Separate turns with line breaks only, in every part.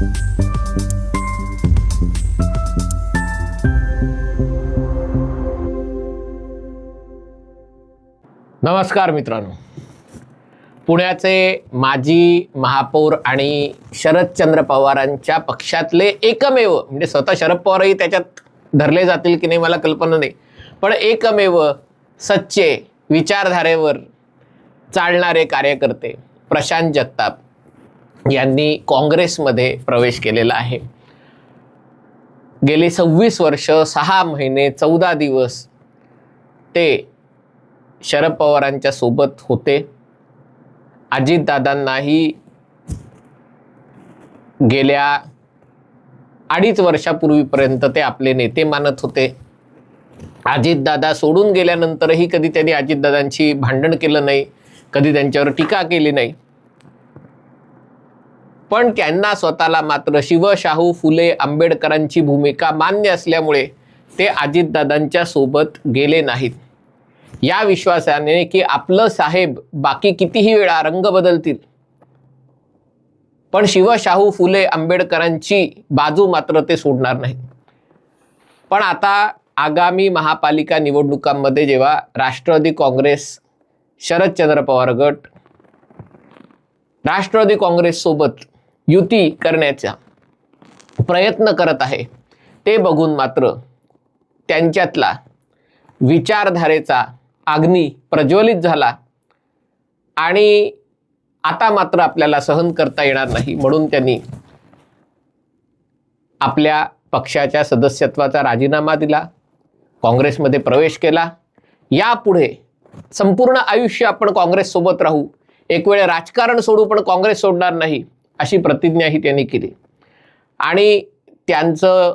नमस्कार मित्रांनो. पुण्याचे माजी महापौर आणि शरदचंद्र पवारांच्या पक्षातले एकमेव म्हणजे स्वतः शरद पवारही त्याच्यात धरले जातील की नाही मला कल्पना नाही. पण एकमेव सच्चे विचारधारेवर चालणारे कार्यकर्ते प्रशांत जगताप. यांनी काँग्रेसमध्ये प्रवेश केलेला आहे. गेली सव्वीस वर्ष सहा महिने चौदा दिवस ते शरद पवारांच्या सोबत होते. अजितदादांनाही गेल्या अडीच वर्षापूर्वीपर्यंत ते आपले नेते मानत होते. अजितदादा सोडून गेल्यानंतरही कधी त्यांनी अजितदादांशी भांडण केलं नाही कधी त्यांच्यावर टीका केली नाही. पण त्यांना स्वतःला मात्र शिवशाहू फुले आंबेडकरांची भूमिका मान्य असल्यामुळे ते अजितदादांच्या सोबत गेले नाहीत. या विश्वासाने की आपलं साहेब बाकी कितीही वेळा रंग बदलतील. पण शिवशाहू फुले आंबेडकरांची बाजू मात्र ते सोडणार नाही पण आता आगामी महापालिका निवडणुकांमध्ये जेव्हा राष्ट्रवादी काँग्रेस शरदचंद्र पवार गट राष्ट्रवादी काँग्रेससोबत युती करण्याचा प्रयत्न करत आहे. ते बघून मात्र त्यांच्यातला विचारधारेचा अग्नी प्रज्वलित झाला आणि आता मात्र आपल्याला सहन करता येणार नाही म्हणून त्यांनी आपल्या पक्षाच्या सदस्यत्वाचा राजीनामा दिला काँग्रेसमध्ये प्रवेश केला. यापुढे संपूर्ण आयुष्य आपण काँग्रेससोबत राहू. एक वेळ राजकारण सोडू पण काँग्रेस सोडणार नाही. अशी प्रतिज्ञाही त्यांनी केली. आणि त्यांचं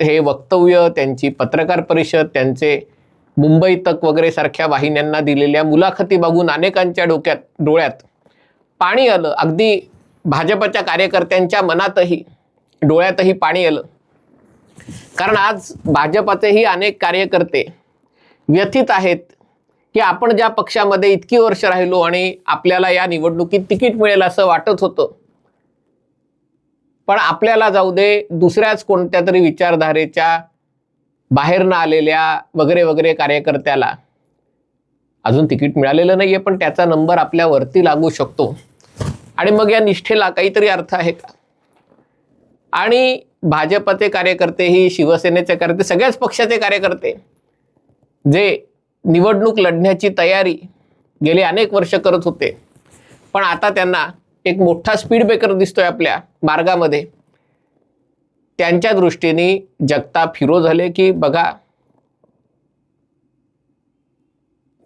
हे वक्तव्य त्यांची पत्रकार परिषद त्यांचे मुंबई तक वगैरे सारख्या वाहिन्यांना दिलेल्या मुलाखती बघून अनेकांच्या डोक्यात डोळ्यात पाणी आलं. अगदी भाजपच्या कार्यकर्त्यांच्या मनातही डोळ्यातही पाणी आलं. कारण आज भाजपाचेही अनेक कार्यकर्ते व्यथित आहेत की आपण ज्या पक्षामध्ये इतकी वर्ष राहिलो आणि आपल्याला या निवडणुकीत तिकीट मिळेल असं वाटत होतं पण आपल्याला जाऊ दे दुसऱ्याच कोणत्या तरी विचारधारेच्या बाहेरनं आलेल्या वगैरे वगैरे कार्यकर्त्याला अजून तिकीट मिळालेलं नाही आहे पण त्याचा नंबर आपल्यावरती लागू शकतो. आणि मग या निष्ठेला काहीतरी अर्थ आहे का? आणि भाजपचे कार्यकर्ते ही शिवसेनेचे कार्यकर्ते सगळ्याच पक्षाचे कार्यकर्ते जे निवडणूक लढण्याची तयारी गेली अनेक वर्ष करत होते पण आता त्यांना एक मोठा स्पीड ब्रेकर दिसतोय आपल्या मार्गामध्ये. त्यांच्या दृष्टीने जगताप हिरो झाले की बघा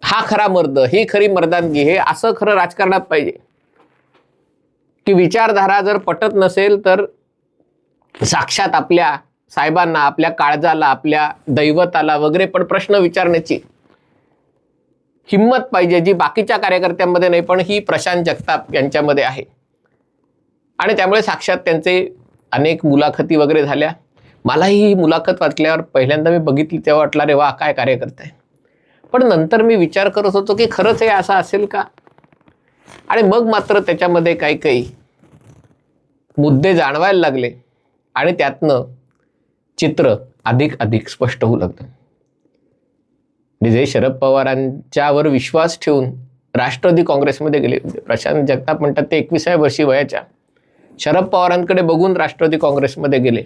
हा खरा मर्द ही खरी मर्दानगी हे असं खरं राजकारणात पाहिजे. की विचारधारा जर पटत नसेल तर साक्षात आपल्या साहेबांना आपल्या काळजाला आपल्या दैवताला वगैरे पण प्रश्न विचारण्याची हिंमत पाहिजे जी बाकीच्या कार्यकर्त्यांमध्ये नाही पण ही प्रशांत जगताप यांच्यामध्ये आहे. आणि त्यामुळे साक्षात त्यांचे अनेक मुलाखती वगैरे झाल्या. मलाही ही मुलाखत वाचल्यावर पहिल्यांदा मी बघितली तेव्हा वाटला रे वा काय कार्यकर्ता आहे. पण नंतर मी विचार करत होतो की खरंच हे असं असेल का? आणि मग मात्र त्याच्यामध्ये काही काही मुद्दे जाणवायला लागले. आणि त्यातनं चित्र अधिक अधिक स्पष्ट होऊ लागलं. म्हणजे जे शरद पवारांच्यावर विश्वास ठेवून राष्ट्रवादी काँग्रेसमध्ये गेले. प्रशांत जगताप म्हणतात ते एकविसाव्या वर्षी वयाच्या. शरद पवारांकडे बघून राष्ट्रवादी काँग्रेसमध्ये गेले.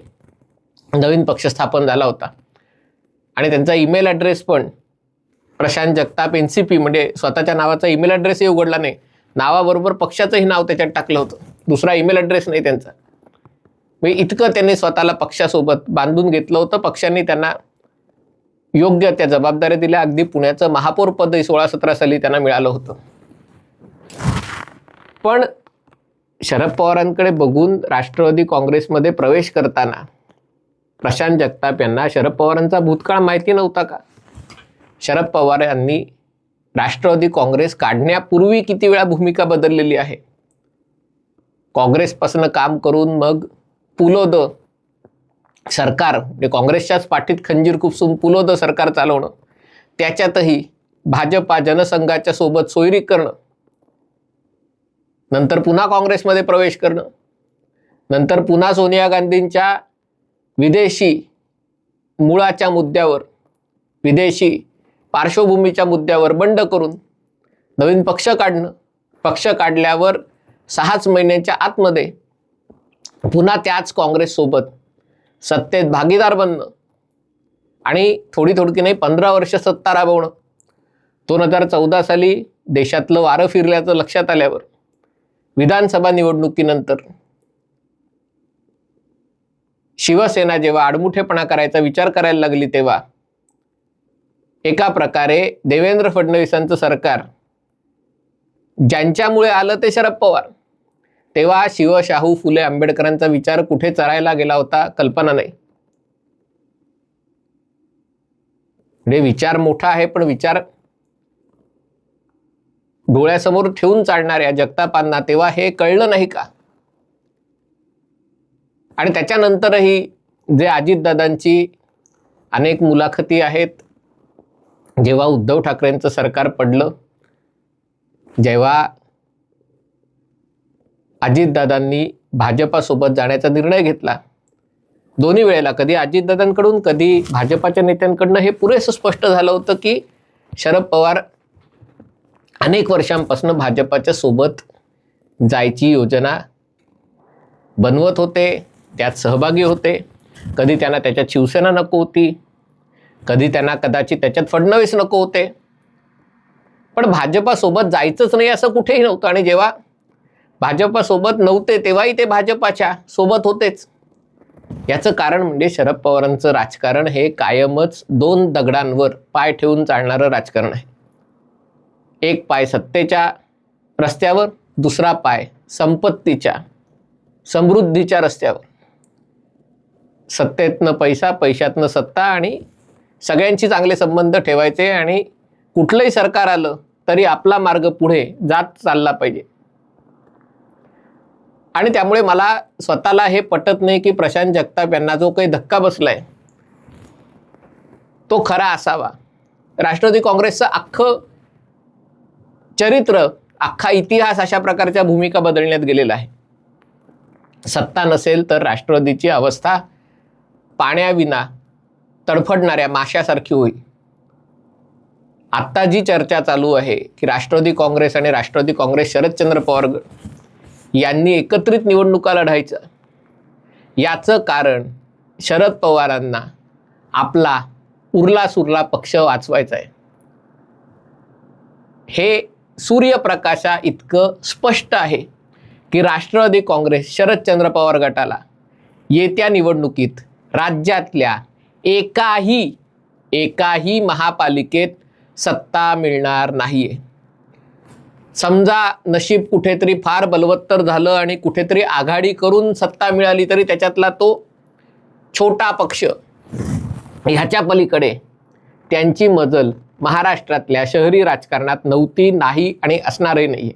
नवीन पक्ष स्थापन झाला होता. आणि त्यांचा ईमेल ॲड्रेस पण Prashant Jagtap N C P म्हणजे स्वतःच्या नावाचा ईमेल ॲड्रेसही उघडला नाही. नावाबरोबर पक्षाचंही नाव त्याच्यात टाकलं होतं. दुसरा ईमेल ॲड्रेस नाही त्यांचा. म्हणजे इतकं त्यांनी स्वतःला पक्षासोबत बांधून घेतलं होतं. पक्षांनी त्यांना योग्य त्या जबाबदाऱ्या दिल्या. अगदी पुण्याचं महापौर पद सोळा सतरा साली त्यांना मिळालं होतं. पण शरद पवारांकडे बघून राष्ट्रवादी काँग्रेसमध्ये प्रवेश करताना प्रशांत जगताप यांना शरद पवारांचा भूतकाळ माहिती नव्हता का? शरद पवार यांनी राष्ट्रवादी काँग्रेस काढण्यापूर्वी किती वेळा भूमिका बदललेली आहे? काँग्रेसपासून काम करून मग पुलोद सरकार म्हणजे काँग्रेसच्याच पाठीत खंजीर खुपसून पुलोद सरकार चालवणं त्याच्यातही भाजपा जनसंघाच्या सोबत सोयरी करणं नंतर पुन्हा काँग्रेसमध्ये प्रवेश करणं नंतर पुन्हा सोनिया गांधींच्या विदेशी मुळाच्या मुद्द्यावर विदेशी पार्श्वभूमीच्या मुद्द्यावर बंड करून नवीन पक्ष काढणं पक्ष काढल्यावर सहाच महिन्यांच्या आतमध्ये पुन्हा त्याच काँग्रेससोबत सत्तेत भागीदार बनणं. आणि थोडी थोडकी नाही पंधरा वर्ष सत्ता राबवणं. दोन हजार चौदा साली देशातलं वारं फिरल्याचं लक्षात आल्यावर विधानसभा निवडणुकीनंतर शिवसेना जेव्हा आडमुठेपणा करायचा विचार करायला लागली तेव्हा एका प्रकारे देवेंद्र फडणवीसांचं सरकार ज्यांच्यामुळे आलं ते शरद पवार. तेव्हा शिव शाहू फुले आंबेडकरांचा विचार कुठे चरायला गेला होता कल्पना नाही. म्हणजे विचार मोठा आहे पण विचार डोळ्यासमोर ठेवून चालणाऱ्या जगतापांना तेव्हा हे कळलं नाही का? आणि त्याच्यानंतरही जे अजितदादांची अनेक मुलाखती आहेत जेव्हा उद्धव ठाकरेंचं सरकार पडलं जेव्हा अजितदादांनी भाजपासोबत जाण्याचा निर्णय घेतला. दोन्ही वेळेला कधी अजितदादांकडून कधी भाजपाच्या नेत्यांकडनं हे पुरेसं स्पष्ट झालं होतं की शरद पवार अनेक वर्षांपासून भाजपाच्या सोबत जायची योजना बनवत होते त्यात सहभागी होते. कधी त्यांना त्याच्यात शिवसेना नको होती. कधी त्यांना कदाचित त्याच्यात फडणवीस नको होते. पण भाजपासोबत जायचंच नाही असं कुठेही नव्हतं आणि जेव्हा भाजपासोबत नव्हते तेव्हाही ते भाजपाच्या सोबत होतेच. याचं कारण म्हणजे शरद पवारांचं राजकारण हे कायमच दोन दगडांवर पाय ठेवून चालणारं राजकारण आहे. एक पाय सत्तेच्या रस्त्यावर दुसरा पाय संपत्तीच्या समृद्धीच्या रस्त्यावर. सत्तेतनं पैसा पैशातनं सत्ता आणि सगळ्यांशी चांगले संबंध ठेवायचे आणि कुठलंही सरकार आलं तरी आपला मार्ग पुढे जात चालला पाहिजे. आणि त्यामुळे मला स्वतःला हे पटत नाही की प्रशांत जगताप यांना जो काही धक्का बसलाय तो खरा असावा. राष्ट्रवादी काँग्रेसचं अख्खं चरित्र अख्खा इतिहास अशा प्रकारच्या भूमिका बदलण्यात गेलेला आहे. सत्ता नसेल तर राष्ट्रवादीची अवस्था पाण्याविना तडफडणाऱ्या माशासारखी होईल. आत्ता जी चर्चा चालू आहे की राष्ट्रवादी काँग्रेस आणि राष्ट्रवादी काँग्रेस शरदचंद्र पवार यांनी एकत्रित निवडणुका लढायचं. याचं कारण शरद पवारांना आपला उरला सुरला पक्ष वाचवायचा आहे. हे सूर्यप्रकाशा इतकं स्पष्ट आहे की राष्ट्रवादी काँग्रेस शरदचंद्र पवार गटाला येत्या निवडणुकीत राज्यातल्या एकाही एकाही महापालिकेत सत्ता मिळणार नाहीये. समजा नशीब कुठेतरी फार बलवत्तर झालं आणि कुठेतरी आघाडी करून सत्ता मिळाली तरी त्याच्यातला तो छोटा पक्ष ह्याच्या पलीकडे त्यांची मजल महाराष्ट्रातल्या शहरी राजकारणात नव्हती नाही आणि असणारही नाही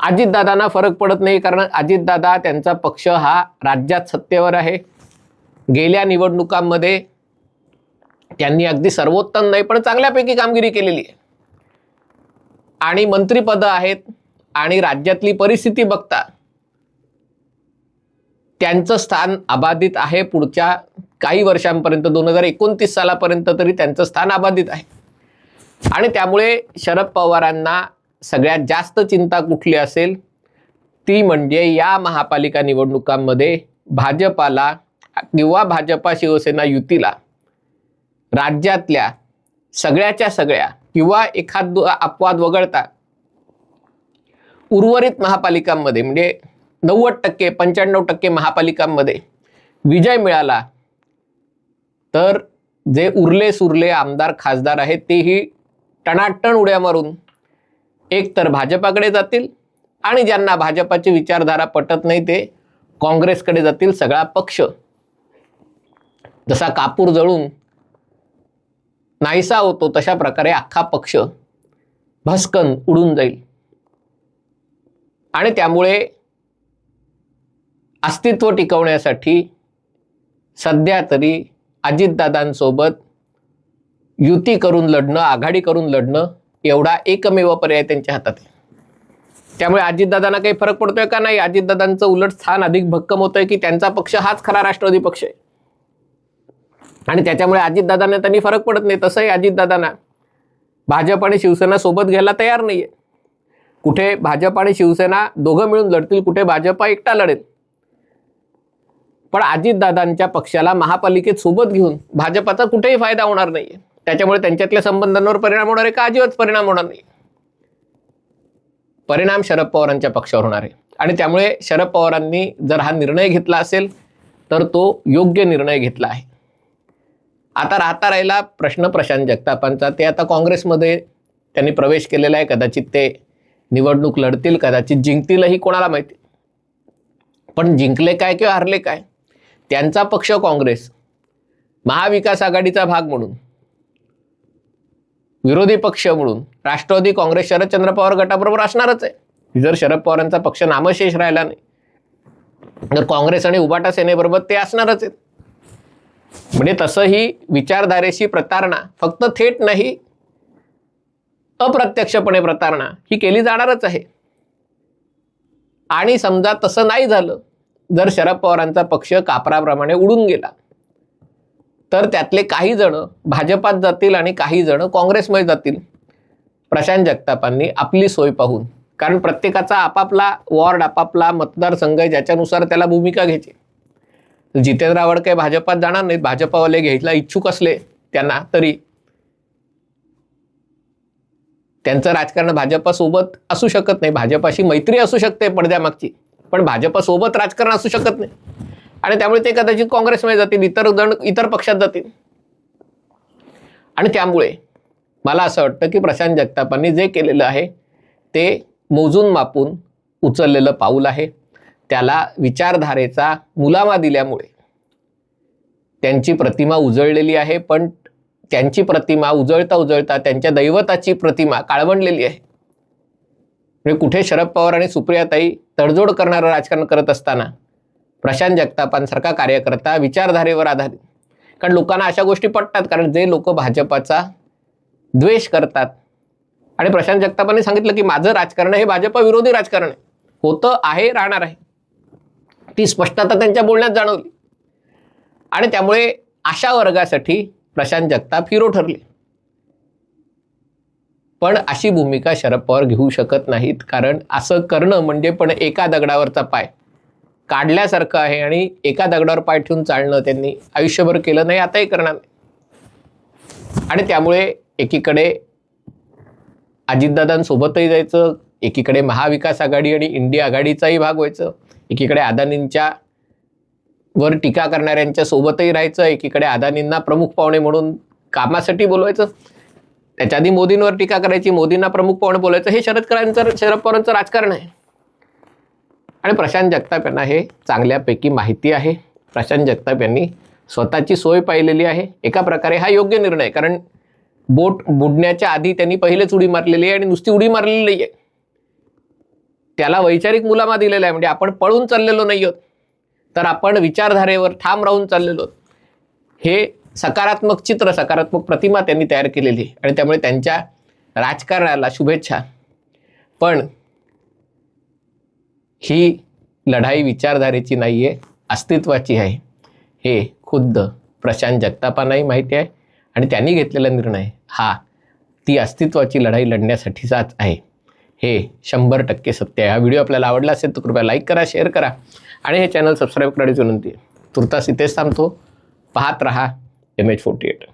अजितदादांना फरक पडत नाही कारण अजितदादा त्यांचा पक्ष हा राज्यात सत्तेवर आहे. गेल्या निवडणुकांमध्ये त्यांनी अगदी सर्वोत्तम नाही पण चांगल्यापैकी कामगिरी केलेली आहे. आणि मंत्रिपदं आहेत आणि राज्यातली परिस्थिती बघता त्यांचं स्थान अबाधित आहे. पुढच्या काही वर्षांपर्यंत दोन हजार एकोणतीस सालापर्यंत तरी त्यांचं स्थान अबाधित आहे. आणि त्यामुळे शरद पवारांना सगळ्यात जास्त चिंता कुठली असेल? ती म्हणजे या महापालिका निवडणुकांमध्ये भाजपाला किंवा भाजपा शिवसेना युतीला राज्यातल्या सगळ्याच्या सगळ्या किंवा एखाद अपवाद वगळता उर्वरित महापालिकांमध्ये म्हणजे नव्वद टक्के पंच्याण्णव टक्के महापालिकांमध्ये विजय मिळाला तर जे उरले सुरले आमदार खासदार आहेत तेही टणाटण उड्या मारून एक तर भाजपाकडे जातील आणि ज्यांना भाजपाची विचारधारा पटत नाही ते काँग्रेसकडे जातील सगळा पक्ष. जसा कापूर जळून नाहीसा होतो तशा प्रकारे अख्खा पक्ष भस्कन उडून जाईल. आणि त्यामुळे अस्तित्व टिकवण्यासाठी सध्या तरी अजितदादांसोबत युती करून लढणं आघाडी करून लढणं एवढा एकमेव पर्याय त्यांच्या हातात आहे. त्यामुळे अजितदादांना काही फरक पडतोय का नाही? अजितदादांचं उलट स्थान अधिक भक्कम होतंय की त्यांचा पक्ष हाच खरा राष्ट्रवादी पक्ष आहे. आणि त्याच्यामुळे अजितदादांना त्यांनी फरक पडत नाही तसंही अजितदादांना. भाजप आणि शिवसेना सोबत घ्यायला तयार नाहीये. कुठे भाजप आणि शिवसेना दोघं मिळून लढतील कुठे भाजपा एकटा लढेल. पण अजितदादांच्या पक्षाला महापालिकेत सोबत घेऊन भाजपाचा कुठेही फायदा होणार नाहीये. त्याच्यामुळे त्यांच्यातल्या संबंधांवर परिणाम होणार आहे का? अजिबात परिणाम होणार नाही. परिणाम शरद पवारांच्या पक्षावर होणार आहे. आणि त्यामुळे शरद पवारांनी जर हा निर्णय घेतला असेल तर तो योग्य निर्णय घेतला आहे. आता राहता राहिला प्रश्न प्रशांत जगतापांचा. ते आता काँग्रेसमध्ये त्यांनी प्रवेश केलेला आहे. कदाचित ते निवडणूक लढतील कदाचित जिंकतीलही कोणाला माहिती. पण जिंकले काय किंवा हरले काय? त्यांचा पक्ष काँग्रेस. महाविकास आघाडीचा भाग म्हणून. विरोधी पक्ष म्हणून. राष्ट्रवादी काँग्रेस शरदचंद्र पवार गटाबरोबर असणारच आहे. जर शरद पवारांचा पक्ष नामशेष राहिला नाही तर काँग्रेस आणि उबाटा सेनेबरोबर ते असणारच आहेत. म्हणजे तसंही विचारधारेशी प्रतारणा फक्त थेट नाही अप्रत्यक्षपणे प्रतारणा ही केली जाणारच आहे. आणि समजा तसं नाही झालं जर शरद पवारांचा पक्ष कापराप्रमाणे उडून गेला तर त्यातले काही जण भाजपात जातील आणि काही जण काँग्रेसमध्ये जातील. प्रशांत जगतापांनी आपली सोय पाहून कारण प्रत्येकाचा आपापला वॉर्ड आपापला मतदारसंघ आहे ज्याच्यानुसार त्याला भूमिका घ्यायची. जितेंद्र आवड काही भाजपात जाणार नाहीत. भाजपावाले घ्यायला इच्छुक असले त्यांना तरी. त्यांचं राजकारण भाजपासोबत असू शकत नाही. भाजपाशी मैत्री असू शकते पडद्यामागची. पण भाजपासोबत राजकारण असू शकत नाही. आणि त्यामुळे ते कदाचित काँग्रेसमध्ये जातील इतर जण इतर पक्षात जातील. आणि त्यामुळे मला असं वाटतं की प्रशांत जगतापांनी जे केलेलं आहे ते मोजून मापून उचललेलं पाऊल आहे. त्याला विचारधारेचा मुलामा दिल्यामुळे. त्यांची प्रतिमा उजळलेली आहे पण त्यांची प्रतिमा उजळता उजळता त्यांच्या दैवताची प्रतिमा काळवंडलेली आहे. म्हणजे कुठे शरद पवार आणि सुप्रियाताई तडजोड करणारं राजकारण करत असताना प्रशांत जगतापांसारखा कार्यकर्ता विचारधारेवर आधारित. कारण लोकांना अशा गोष्टी पटतात कारण जे लोक भाजपाचा द्वेष करतात. आणि प्रशांत जगतापांनी सांगितलं की माझं राजकारण हे भाजपा विरोधी राजकारण आहे. होतं आहे राहणार आहे. ती स्पष्टता त्यांच्या बोलण्यात जाणवली. आणि त्यामुळे अशा वर्गासाठी प्रशांत जगताप हिरो ठरले. पण अशी भूमिका शरद पवार घेऊ शकत नाहीत कारण असं करणं म्हणजे पण एका दगडावरचा पाय. काढल्यासारखं आहे आणि एका दगडावर पाय ठेवून चालणं त्यांनी आयुष्यभर केलं नाही आताही करणार नाही. आणि त्यामुळे एकीकडे अजितदादांसोबतही जायचं एकीकडे महाविकास आघाडी आणि इंडिया आघाडीचाही भाग व्हायचं एकीकडे अदानींच्या वर टीका करणाऱ्यांच्या सोबतही राहायचं एकीकडे अदानींना प्रमुख पाहुणे म्हणून कामासाठी बोलवायचं. त्याच्या आधी मोदींवर टीका करायची मोदींना प्रमुख पाहुणे बोलायचं हे शरद करांचं शरद पवारांचं राजकारण आहे. आणि प्रशांत जगताप यांना हे चांगल्यापैकी माहिती आहे. प्रशांत जगताप यांनी स्वतःची सोय पाहिलेली आहे. एका प्रकारे हा योग्य निर्णय कारण बोट बुडण्याच्या आधी त्यांनी पहिलेच उडी मारलेली आहे आणि नुसती उडी मारलेली नाही आहे त्याला वैचारिक मुलामा दिलेला आहे. म्हणजे आपण पळून चाललेलो नाही आहोत. तर आपण विचारधारेवर ठाम राहून चाललेलो आहोत. हे सकारात्मक चित्र सकारात्मक प्रतिमा त्यांनी तयार केलेली आणि त्यामुळे त्यांच्या राजकारणाला शुभेच्छा. पण ही लढाई विचारधारेची नाही आहे अस्तित्वाची आहे. हे खुद्द प्रशांत जगतापांनाही माहिती आहे. आणि त्यांनी घेतलेला निर्णय हा ती अस्तित्वाची लढाई लढण्यासाठीचाच आहे. हे शंभर टक्के सत्य आहे. हा व्हिडिओ आपल्याला आवडला असेल तर कृपया लाईक करा शेअर करा. आणि हे चॅनल सबस्क्राईब करण्याची विनंती आहे. तुर्तास इथेच थांबतो. पाहत रहा एम एच फोर्टी एट